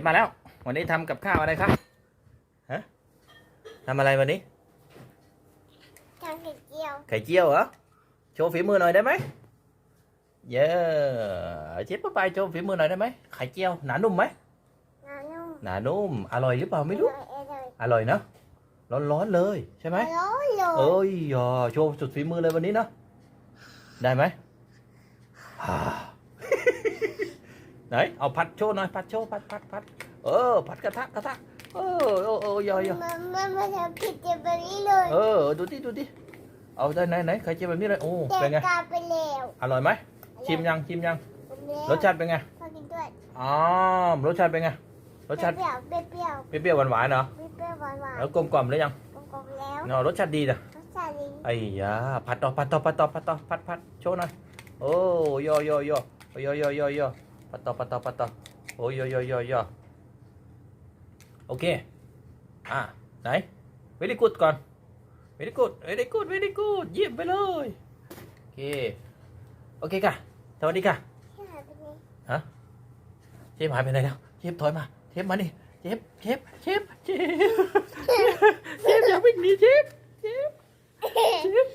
ฟมาแล้ว วันนี้ทำกับข้าวอะไรครับฮะทำอะไรวันนี้ทำไข่เจียว ไข่เจียวเหรอ โชว์ฝีมือหน่อยได้ไหมเย้เชฟป้าไปโชว์ฝีมือหน่อยได้ไหมไข่เจียวหนานุ่มไหมน้ำนุ่ม หนานุ่ม อร่อยหรือเปล่าไม่รู้ อร่อยอร่อยนะร้อนๆเลยใช่ไหมอร่อยเลยเอ้ยอย่าโชว์สุดฝีมือเลยวันนี้เนาะ ได้ไหมอ่า ไหนเอาผัดโชว์หน่อยผัดโชว์ผัดผัดผัดเออผัดกระทะกระทะเออเออเออย่อย่อมันมันมันทำผิดเจ็บแบบนี้เลยเออดูดิดูดิเอาได้ไหนไหนไข่เจียวแบบนี้เลยโอ้แต่เป็นไงกาไปแล้วอร่อยไหมชิมยังชิมยังรสชาติเป็นไงพอกินด้วยอ๋อรสชาติเป็นไงรสชาติเปรี้ยวเปรี้ยวเปรี้ยวๆหวานๆเหรอเปรี้ยวหวานหวานแล้วกลมกล่อมหรือยังกลมๆแล้วเนาะรสชาติดีนะรสชาติดีไอ้ยาผัดต่อผัดต่อผัดต่อผัดต่อผัดผัดโชว์หน่อยโอ้ยอยอยอยอยอยอยผัด ต่อผัต่อผัต่อโอ้ยอยอยอยโอเค อะ ไหน very good ก่อน very good very good very good เยี่ยมไปเลย โอเค โอเคค่ะสวัสดีค่ะที่หายไปนี้เชฟหายไปไหนแล้วเชฟถอยมาเชฟมานี่เชฟเชฟเชฟเชฟเชฟอย่าวิ่งหนีเชฟเชฟเชฟ